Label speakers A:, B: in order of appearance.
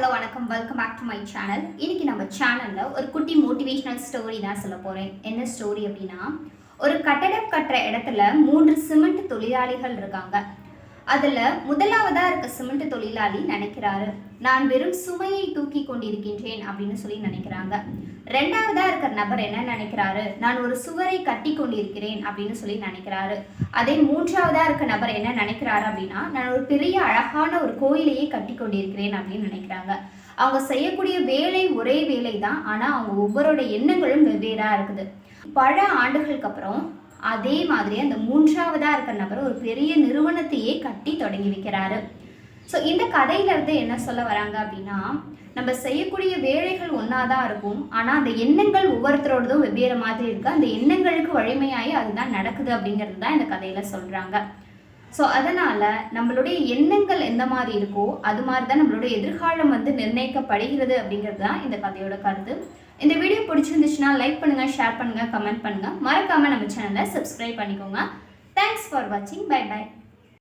A: Hello வணக்கம். Welcome back to my channel இன்னைக்கு நம்ம சேனலில் ஒரு குட்டி மோட்டிவேஷனல் ஸ்டோரி தான் சொல்ல போகிறேன் என்ன ஸ்டோரி அப்படின்னா ஒரு கட்டடம் கட்டுற இடத்துல மூன்று சிமெண்ட் தொழிலாளிகள் இருக்காங்க. அதில் முதலாவதாக இருக்க சிமெண்ட் தொழிலாளி நினைக்கிறாரு. நான் வெறும் சுமையை தூக்கி கொண்டிருக்கின்றேன் அப்படின்னு சொல்லி நினைக்கிறாங்க. ரெண்டாவதாக இருக்கிற நபர் என்ன நினைக்கிறாரு? நான் ஒரு சுவரை கட்டி கொண்டிருக்கிறேன் அப்படின்னு சொல்லி நினைக்கிறாரு. அதே மூன்றாவதாக இருக்க நபர் என்ன நினைக்கிறாரு அப்படின்னா நான் ஒரு பெரிய அழகான ஒரு கோயிலையே கட்டி கொண்டிருக்கிறேன் அப்படின்னு நினைக்கிறாங்க. அவங்க செய்யக்கூடிய வேலை ஒரே வேலை தான் ஆனால் அவங்க ஒவ்வொருடைய எண்ணங்களும் வெவ்வேறாக இருக்குது. பல ஆண்டுகளுக்கு அப்புறம் அதே மாதிரி அந்த மூன்றாவதாக இருக்கிற நபர் ஒரு பெரிய நிறுவனத்தையே கட்டி தொடங்கி வைக்கிறாரு. ஸோ இந்த கதையிலேருந்து என்ன சொல்ல வராங்க அப்படின்னா நம்ம செய்யக்கூடிய வேலைகள் ஒன்றா தான் இருக்கும். ஆனால் அந்த எண்ணங்கள் ஒவ்வொருத்தரோடதும் வெவ்வேறு மாதிரி இருக்குது அந்த எண்ணங்களுக்கு வலிமையாகி அதுதான் நடக்குது அப்படிங்கிறது தான் இந்த கதையில் சொல்கிறாங்க ஸோ அதனால் நம்மளுடைய எண்ணங்கள் எந்த மாதிரி இருக்கோ அது மாதிரி தான் நம்மளுடைய எதிர்காலம் வந்து நிர்ணயிக்கப்படுகிறது அப்படிங்கிறது தான் இந்த கதையோட கருத்து. இந்த வீடியோ பிடிச்சிருந்துச்சுன்னா லைக் பண்ணுங்க ஷேர் பண்ணுங்க கமெண்ட் பண்ணுங்க. மறக்காம நம்ம சேனலை சப்ஸ்கிரைப் பண்ணிக்கோங்க. தேங்க்ஸ் ஃபார் வாட்சிங் பை பை